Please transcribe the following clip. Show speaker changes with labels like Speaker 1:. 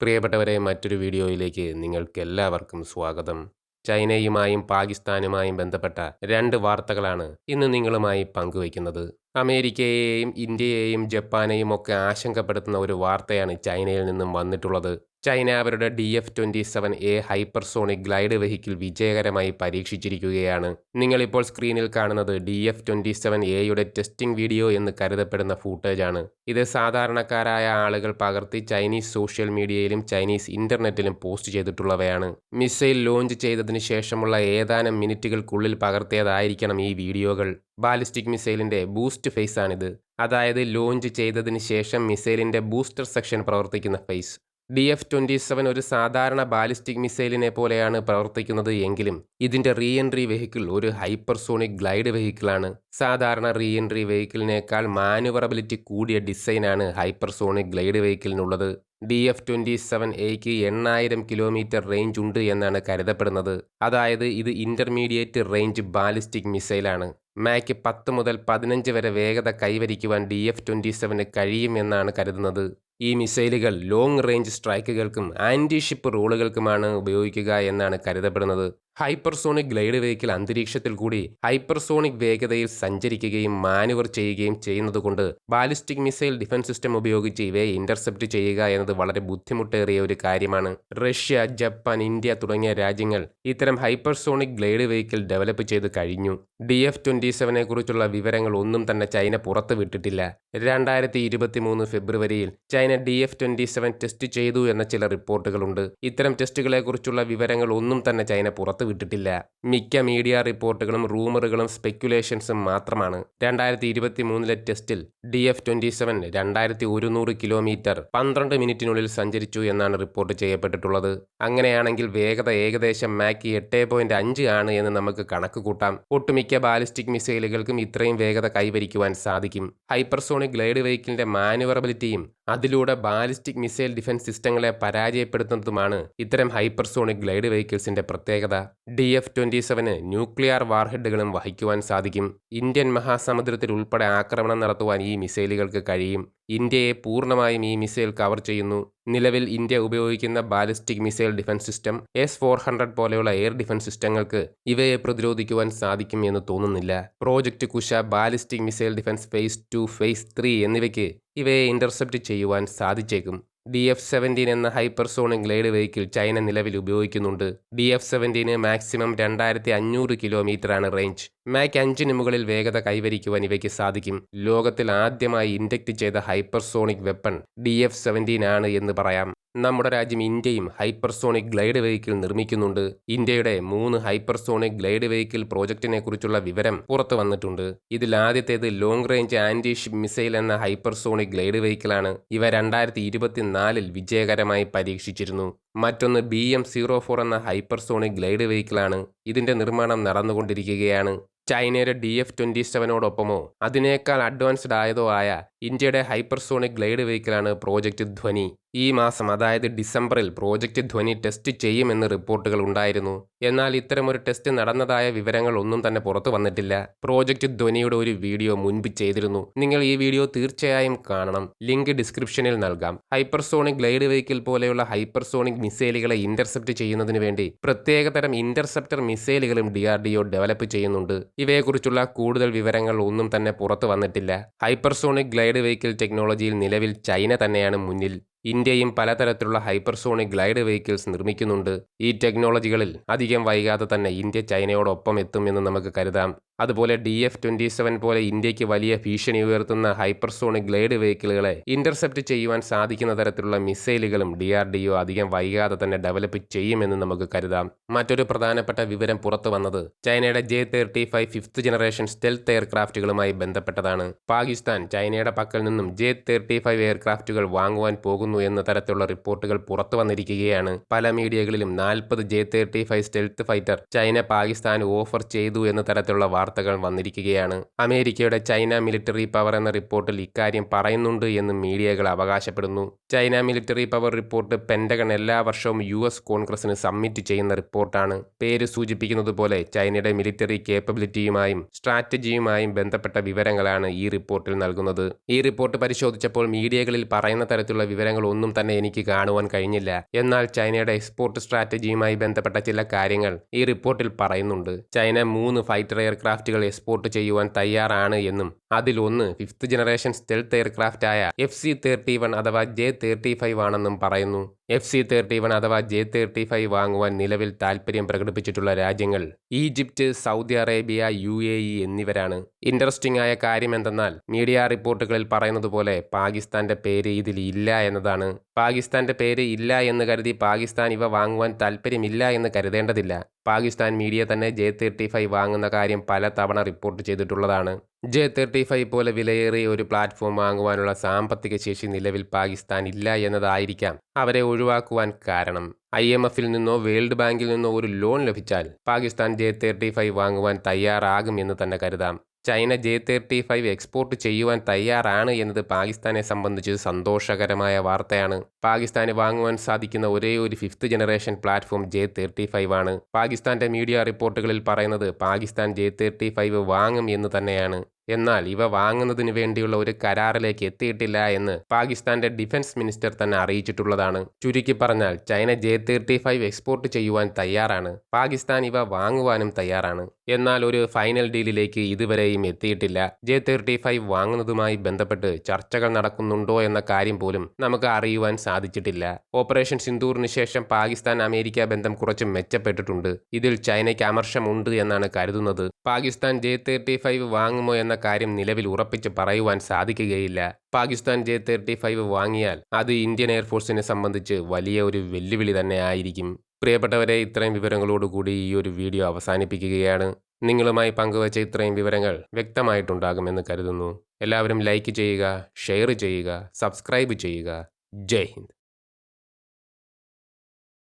Speaker 1: പ്രിയപ്പെട്ടവരെ മറ്റൊരു വീഡിയോയിലേക്ക് നിങ്ങൾക്ക് എല്ലാവർക്കും സ്വാഗതം. ചൈനയുമായും പാകിസ്ഥാനുമായും ബന്ധപ്പെട്ട രണ്ട് വാർത്തകളാണ് ഇന്ന് നിങ്ങളുമായി പങ്കുവയ്ക്കുന്നത്. അമേരിക്കയെയും ഇന്ത്യയെയും ജപ്പാനെയും ഒക്കെ ആശങ്കപ്പെടുത്തുന്ന ഒരു വാർത്തയാണ് ചൈനയിൽ നിന്നും വന്നിട്ടുള്ളത്. ചൈന അവരുടെ D F twenty seven A hypersonic glide vehicle വിജയകരമായി പരീക്ഷിച്ചിരിക്കുകയാണ്. നിങ്ങളിപ്പോൾ സ്ക്രീനിൽ കാണുന്നത് ഡി എഫ് ട്വന്റി സെവൻ എയുടെ ടെസ്റ്റിംഗ് വീഡിയോ എന്ന് കരുതപ്പെടുന്ന ഫൂട്ടേജാണ്. ഇത് സാധാരണക്കാരായ ആളുകൾ പകർത്തി ചൈനീസ് സോഷ്യൽ മീഡിയയിലും ചൈനീസ് ഇന്റർനെറ്റിലും പോസ്റ്റ് ചെയ്തിട്ടുള്ളവയാണ്. മിസൈൽ ലോഞ്ച് ചെയ്തതിന് ശേഷമുള്ള ഏതാനും മിനിറ്റുകൾക്കുള്ളിൽ പകർത്തിയതായിരിക്കണം ഈ വീഡിയോകൾ. ബാലിസ്റ്റിക് മിസൈലിന്റെ ബൂസ്റ്റ് ഫേസ് ആണിത്. അതായത് ലോഞ്ച് ചെയ്തതിന് ശേഷം മിസൈലിന്റെ ബൂസ്റ്റർ സെക്ഷൻ പ്രവർത്തിക്കുന്ന phase D F twenty seven ഒരു സാധാരണ ബാലിസ്റ്റിക് മിസൈലിനെ പോലെയാണ് പ്രവർത്തിക്കുന്നത് എങ്കിലും ഇതിന്റെ റീ എൻട്രി വെഹിക്കിൾ ഒരു ഹൈപ്പർസോണിക് ഗ്ലൈഡ് വെഹിക്കിളാണ് സാധാരണ റീ എൻട്രി വെഹിക്കിളിനേക്കാൾ മാനുവറബിലിറ്റി കൂടിയ ഡിസൈനാണ് ഹൈപ്പർസോണിക് ഗ്ലൈഡ് വെഹിക്കിളിനുള്ളത് ഡി എഫ് ട്വന്റി സെവൻ എയ്ക്ക് എണ്ണായിരം കിലോമീറ്റർ റേഞ്ച് ഉണ്ട് എന്നാണ് കരുതപ്പെടുന്നത്. അതായത് ഇത് ഇന്റർമീഡിയറ്റ് റേഞ്ച് ബാലിസ്റ്റിക് മിസൈലാണ് മാക്ക് പത്ത് മുതൽ പതിനഞ്ച് വരെ വേഗത കൈവരിക്കുവാൻ ഡി എഫ് ട്വന്റി സെവന് കഴിയുമെന്നാണ് കരുതുന്നത്. ഈ മിസൈലുകൾ ലോങ് റേഞ്ച് സ്ട്രൈക്കുകൾക്കും ആന്റി ഷിപ്പ് റോളുകൾക്കുമാണ് ഉപയോഗിക്കുക എന്നാണ് കരുതപ്പെടുന്നത്. ഹൈപ്പർസോണിക് ഗ്ലൈഡ് വെഹിക്കിൾ അന്തരീക്ഷത്തിൽ കൂടി ഹൈപ്പർസോണിക് വേഗതയിൽ സഞ്ചരിക്കുകയും മാനുവർ ചെയ്യുകയും ചെയ്യുന്നതുകൊണ്ട് ബാലിസ്റ്റിക് മിസൈൽ ഡിഫൻസ് സിസ്റ്റം ഉപയോഗിച്ച് ഇവയെ ഇന്റർസെപ്റ്റ് ചെയ്യുക എന്നത് വളരെ ബുദ്ധിമുട്ടേറിയ ഒരു കാര്യമാണ്. റഷ്യ ജപ്പാൻ ഇന്ത്യ തുടങ്ങിയ രാജ്യങ്ങൾ ഇത്തരം ഹൈപ്പർസോണിക് ഗ്ലൈഡ് വെഹിക്കിൾ ഡെവലപ്പ് ചെയ്ത് കഴിഞ്ഞു. ഡി എഫ് ട്വന്റി സെവനെ കുറിച്ചുള്ള വിവരങ്ങൾ ഒന്നും തന്നെ ചൈന പുറത്തു വിട്ടിട്ടില്ല. രണ്ടായിരത്തി ഇരുപത്തി മൂന്ന് ഫെബ്രുവരിയിൽ China D F twenty seven test ചെയ്തു എന്ന ചില റിപ്പോർട്ടുകളുണ്ട്. ഇത്തരം ടെസ്റ്റുകളെക്കുറിച്ചുള്ള വിവരങ്ങൾ ഒന്നും തന്നെ ചൈന പുറത്തു വിട്ടിട്ടില്ല മിക്ക മീഡിയ റിപ്പോർട്ടുകളും റൂമറുകളും സ്പെക്യുലേഷൻസും മാത്രമാണ്. രണ്ടായിരത്തി ഇരുപത്തി മൂന്നിലെ ടെസ്റ്റിൽ ഡി എഫ് ട്വന്റി സെവൻ രണ്ടായിരത്തി ഒരുന്നൂറ് കിലോമീറ്റർ പന്ത്രണ്ട് മിനിറ്റിനുള്ളിൽ സഞ്ചരിച്ചു എന്നാണ് റിപ്പോർട്ട് ചെയ്യപ്പെട്ടിട്ടുള്ളത്. അങ്ങനെയാണെങ്കിൽ വേഗത ഏകദേശം മാക്ക് എട്ട് പോയിന്റ് അഞ്ച് ആണ് എന്ന് നമുക്ക് കണക്ക് കൂട്ടാം. ഒട്ടുമിക്ക ബാലിസ്റ്റിക് മിസൈലുകൾക്കും ഇത്രയും വേഗത കൈവരിക്കുവാൻ സാധിക്കും. ഹൈപ്പർസോണിക് ഗ്ലൈഡ് വെഹിക്കിളിന്റെ മാനുവറബിലിറ്റിയും അതിലൂടെ ബാലിസ്റ്റിക് മിസൈൽ ഡിഫൻസ് സിസ്റ്റങ്ങളെ പരാജയപ്പെടുത്തുന്നതുമാണ് ഇത്തരം ഹൈപ്പർസോണിക് ഗ്ലൈഡ് വെഹിക്കിൾസിന്റെ പ്രത്യേകത. ഡി എഫ് ട്വന്റി സെവന് ന്യൂക്ലിയർ വാർഹെഡുകളും വഹിക്കുവാൻ സാധിക്കും. ഇന്ത്യൻ മഹാസമുദ്രത്തിൽ ഉൾപ്പെടെ ആക്രമണം നടത്തുവാൻ ഈ മിസൈലുകൾക്ക് കഴിയും. ഇന്ത്യയെ പൂർണമായും ഈ മിസൈൽ കവർ ചെയ്യുന്നു. നിലവിൽ ഇന്ത്യ ഉപയോഗിക്കുന്ന ballistic missile defence system S four hundred പോലെയുള്ള എയർ ഡിഫൻസ് സിസ്റ്റങ്ങൾക്ക് ഇവയെ പ്രതിരോധിക്കുവാൻ സാധിക്കും എന്ന് തോന്നുന്നില്ല. Project Kusha ballistic missile defence phase two phase three എന്നിവയ്ക്ക് ഇവയെ ഇന്റർസെപ്റ്റ് ചെയ്യുവാൻ സാധിച്ചേക്കും. ഡി എഫ് സെവന്റീൻ എന്ന ഹൈപ്പർസോണിക് ഗ്ലൈഡ് വെഹിക്കിൾ ചൈന നിലവിൽ ഉപയോഗിക്കുന്നുണ്ട്. ഡി എഫ് സെവന്റീന് മാക്സിമം രണ്ടായിരത്തി അഞ്ഞൂറ് കിലോമീറ്ററാണ് റേഞ്ച്. മാക് അഞ്ചിന് മുകളിൽ വേഗത കൈവരിക്കുവാൻ ഇവയ്ക്ക് സാധിക്കും. ലോകത്തിൽ ആദ്യമായി ഇൻഡക്റ്റ് ചെയ്ത hypersonic weapon D F seventeen ആണ് എന്ന് പറയാം. നമ്മുടെ രാജ്യം ഇന്ത്യയും ഹൈപ്പർസോണിക് ഗ്ലൈഡ് വെഹിക്കിൾ നിർമ്മിക്കുന്നുണ്ട്. ഇന്ത്യയുടെ മൂന്ന് ഹൈപ്പർസോണിക് ഗ്ലൈഡ് വെഹിക്കിൾ പ്രോജക്റ്റിനെ കുറിച്ചുള്ള വിവരം പുറത്തു വന്നിട്ടുണ്ട്. ഇതിൽ ആദ്യത്തേത് long range anti ship missile എന്ന ഹൈപ്പർസോണിക് ഗ്ലൈഡ് വെഹിക്കിളാണ്. ഇവ രണ്ടായിരത്തി ഇരുപത്തിനാലിൽ വിജയകരമായി പരീക്ഷിച്ചിരുന്നു. മറ്റൊന്ന് ബി എം സീറോ ഫോർ എന്ന ഹൈപ്പർസോണിക് ഗ്ലൈഡ് വെഹിക്കിളാണ്. ഇതിന്റെ നിർമ്മാണം നടന്നുകൊണ്ടിരിക്കുകയാണ്. ചൈനയുടെ ഡി എഫ് ട്വന്റി സെവനോടൊപ്പമോ അതിനേക്കാൾ അഡ്വാൻസ്ഡ് ആയതോ ആയ ഇന്ത്യയുടെ ഹൈപ്പർസോണിക് ഗ്ലൈഡ് വെഹിക്കിളാണ് പ്രോജക്റ്റ് ധ്വനി. ഈ മാസം അതായത് ഡിസംബറിൽ പ്രോജക്റ്റ് ധ്വനി ടെസ്റ്റ് ചെയ്യുമെന്ന് റിപ്പോർട്ടുകൾ ഉണ്ടായിരുന്നു. എന്നാൽ ഇത്തരമൊരു ടെസ്റ്റ് നടന്നതായ വിവരങ്ങൾ ഒന്നും തന്നെ പുറത്തു വന്നിട്ടില്ല. പ്രോജക്റ്റ് ധ്വനിയുടെ ഒരു വീഡിയോ മുൻപ് ചെയ്തിരുന്നു. നിങ്ങൾ ഈ വീഡിയോ തീർച്ചയായും കാണണം. ലിങ്ക് ഡിസ്ക്രിപ്ഷനിൽ നൽകാം. ഹൈപ്പർസോണിക് ഗ്ലൈഡ് വെഹിക്കിൾ പോലെയുള്ള ഹൈപ്പർസോണിക് മിസൈലുകളെ ഇന്റർസെപ്റ്റ് ചെയ്യുന്നതിന് വേണ്ടി പ്രത്യേകതരം interceptor മിസൈലുകളും D R D O develop ചെയ്യുന്നുണ്ട്. ഇവയെക്കുറിച്ചുള്ള കൂടുതൽ വിവരങ്ങൾ ഒന്നും തന്നെ പുറത്തു വന്നിട്ടില്ല. ഹൈപ്പർസോണിക് ഗ്ലൈഡ് വെഹിക്കിൾ ടെക്നോളജിയിൽ നിലവിൽ ചൈന തന്നെയാണ് മുന്നിൽ. ഇന്ത്യയും പലതരത്തിലുള്ള ഹൈപ്പർസോണിക് ഗ്ലൈഡ് വെഹിക്കിൾസ് നിർമ്മിക്കുന്നുണ്ട്. ഈ ടെക്നോളജികളിൽ അധികം വൈകാതെ തന്നെ ഇന്ത്യ ചൈനയോടൊപ്പം എത്തുമെന്ന് നമുക്ക് കരുതാം. അതുപോലെ ഡി എഫ് ട്വന്റി സെവൻ പോലെ ഇന്ത്യയ്ക്ക് വലിയ ഭീഷണി ഉയർത്തുന്ന ഹൈപ്പർസോണിക് ഗ്ലൈഡ് വെഹിക്കിളുകളെ ഇന്റർസെപ്റ്റ് ചെയ്യുവാൻ സാധിക്കുന്ന തരത്തിലുള്ള മിസൈലുകളും ഡി ആർ ഡി ഒ അധികം വൈകാതെ തന്നെ ഡെവലപ്പ് ചെയ്യുമെന്ന് നമുക്ക് കരുതാം. മറ്റൊരു പ്രധാനപ്പെട്ട വിവരം പുറത്തു വന്നത് ചൈനയുടെ J thirty five fifth generation stealth എയർക്രാഫ്റ്റുകളുമായി ബന്ധപ്പെട്ടതാണ്. പാകിസ്ഥാൻ ചൈനയുടെ പക്കൽ നിന്നും ജെ തേർട്ടി ഫൈവ് എയർക്രാഫ്റ്റുകൾ വാങ്ങുവാൻ പോകുന്നു എന്ന തരത്തിലുള്ള റിപ്പോർട്ടുകൾ പുറത്തു വന്നിരിക്കുകയാണ്. പല മീഡിയകളിലും നാൽപ്പത് J thirty five stealth fighter China Pakistan offer ചെയ്തു എന്ന തരത്തിലുള്ള വാർത്ത വാർത്തകൾ വന്നിരിക്കുകയാണ്. അമേരിക്കയുടെ ചൈന മിലിറ്ററി പവർ എന്ന റിപ്പോർട്ടിൽ ഇക്കാര്യം പറയുന്നുണ്ട് എന്ന് മീഡിയകൾ അവകാശപ്പെടുന്നു. China military power report Pentagon എല്ലാ വർഷവും യു എസ് കോൺഗ്രസിന് സബ്മിറ്റ് ചെയ്യുന്ന റിപ്പോർട്ടാണ്. പേര് സൂചിപ്പിക്കുന്നത് പോലെ ചൈനയുടെ മിലിറ്ററി കേപ്പബിലിറ്റിയുമായും സ്ട്രാറ്റജിയുമായും ബന്ധപ്പെട്ട വിവരങ്ങളാണ് ഈ റിപ്പോർട്ടിൽ നൽകുന്നത്. ഈ റിപ്പോർട്ട് പരിശോധിച്ചപ്പോൾ മീഡിയകളിൽ പറയുന്ന തരത്തിലുള്ള വിവരങ്ങൾ ഒന്നും തന്നെ എനിക്ക് കാണുവാൻ കഴിഞ്ഞില്ല. എന്നാൽ ചൈനയുടെ എക്സ്പോർട്ട് സ്ട്രാറ്റജിയുമായി ബന്ധപ്പെട്ട ചില കാര്യങ്ങൾ ഈ റിപ്പോർട്ടിൽ പറയുന്നുണ്ട്. ചൈന മൂന്ന് ഫൈറ്റർ എയർക്രാഫ്റ്റുകൾ എക്സ്പോർട്ട് ചെയ്യുവാൻ തയ്യാറാണ് എന്നും അതിലൊന്ന് ഫിഫ്ത്ത് ജനറേഷൻ സ്റ്റെൽത്ത് എയർക്രാഫ്റ്റായ എഫ് സി തേർട്ടി വൺ അഥവാ ജെ തേർട്ടി ഫൈവ് ആണെന്നും പറയുന്നു. എഫ് സി തേർട്ടി വൺ അഥവാ ജെ തേർട്ടി ഫൈവ് വാങ്ങുവാൻ നിലവിൽ താൽപ്പര്യം പ്രകടിപ്പിച്ചിട്ടുള്ള രാജ്യങ്ങൾ Egypt Saudi Arabia U A E എന്നിവരാണ്. ഇൻട്രസ്റ്റിംഗ് ആയ കാര്യം എന്തെന്നാൽ മീഡിയ റിപ്പോർട്ടുകളിൽ പറയുന്നത് പോലെ പാകിസ്ഥാന്റെ പേര് ഇതിൽ ഇല്ല എന്നതാണ്. പാകിസ്ഥാന്റെ പേര് ഇല്ല എന്ന് കരുതി പാകിസ്ഥാൻ ഇവ വാങ്ങുവാൻ താൽപ്പര്യമില്ല എന്ന് കരുതേണ്ടതില്ല. പാകിസ്ഥാൻ മീഡിയ തന്നെ ജെ തേർട്ടി ഫൈവ് വാങ്ങുന്ന കാര്യം പല തവണ റിപ്പോർട്ട് ചെയ്തിട്ടുള്ളതാണ്. ജെ തേർട്ടി ഫൈവ് പോലെ വിലയേറിയ ഒരു പ്ലാറ്റ്ഫോം വാങ്ങുവാനുള്ള സാമ്പത്തിക ശേഷി നിലവിൽ പാകിസ്ഥാൻ ഇല്ല എന്നതായിരിക്കാം അവരെ ഒഴിവാക്കുവാൻ കാരണം. ഐ എം എഫിൽ നിന്നോ വേൾഡ് ബാങ്കിൽ നിന്നോ ഒരു ലോൺ ലഭിച്ചാൽ പാകിസ്ഥാൻ ജെ തേർട്ടി ഫൈവ് വാങ്ങുവാൻ തയ്യാറാകും എന്ന് തന്നെ കരുതാം. China J thirty five export ചെയ്യുവാൻ തയ്യാറാണ് എന്നത് പാകിസ്ഥാനെ സംബന്ധിച്ച് സന്തോഷകരമായ വാർത്തയാണ്. പാകിസ്ഥാന് വാങ്ങുവാൻ സാധിക്കുന്ന ഒരേ ഒരു fifth generation platform J thirty five ആണ്. പാകിസ്ഥാന്റെ മീഡിയ റിപ്പോർട്ടുകളിൽ പറയുന്നത് പാകിസ്ഥാൻ ജെ തേർട്ടി ഫൈവ് വാങ്ങും എന്ന് തന്നെയാണ്. എന്നാൽ ഇവ വാങ്ങുന്നതിന് വേണ്ടിയുള്ള ഒരു കരാറിലേക്ക് എത്തിയിട്ടില്ല എന്ന് പാകിസ്ഥാന്റെ ഡിഫൻസ് മിനിസ്റ്റർ തന്നെ അറിയിച്ചിട്ടുള്ളതാണ്. ചുരുക്കി പറഞ്ഞാൽ China J thirty five export ചെയ്യുവാൻ തയ്യാറാണ്. പാകിസ്ഥാൻ ഇവ വാങ്ങുവാനും തയ്യാറാണ്. എന്നാൽ ഒരു ഫൈനൽ ഡീലിലേക്ക് ഇതുവരെയും എത്തിയിട്ടില്ല. ജെ തേർട്ടി ഫൈവ് വാങ്ങുന്നതുമായി ബന്ധപ്പെട്ട് ചർച്ചകൾ നടക്കുന്നുണ്ടോ എന്ന കാര്യം പോലും നമുക്ക് അറിയുവാൻ സാധിച്ചിട്ടില്ല. ഓപ്പറേഷൻ സിന്ദൂറിന് ശേഷം പാകിസ്ഥാൻ അമേരിക്ക ബന്ധം കുറച്ച് മെച്ചപ്പെട്ടിട്ടുണ്ട്. ഇതിൽ ചൈനയ്ക്ക് അമർഷമുണ്ട് എന്നാണ് കരുതുന്നത്. പാകിസ്ഥാൻ ജെ തേർട്ടി ഫൈവ് വാങ്ങുമോ എന്ന കാര്യം നിലവിൽ ഉറപ്പിച്ച് പറയുവാൻ സാധിക്കുകയില്ല. പാകിസ്ഥാൻ ജെ തേർട്ടി ഫൈവ് വാങ്ങിയാൽ അത് ഇന്ത്യൻ എയർഫോഴ്സിനെ സംബന്ധിച്ച് വലിയ ഒരു വെല്ലുവിളി തന്നെ ആയിരിക്കും. പ്രിയപ്പെട്ടവരെ ഇത്രയും വിവരങ്ങളോടുകൂടി ഈ ഒരു വീഡിയോ അവസാനിപ്പിക്കുകയാണ്. നിങ്ങളുമായി പങ്കുവച്ച ഇത്രയും വിവരങ്ങൾ വ്യക്തമായിട്ടുണ്ടാകുമെന്ന് കരുതുന്നു. എല്ലാവരും ലൈക്ക് ചെയ്യുക ഷെയർ ചെയ്യുക സബ്സ്ക്രൈബ് ചെയ്യുക. ജയ് ഹിന്ദ്.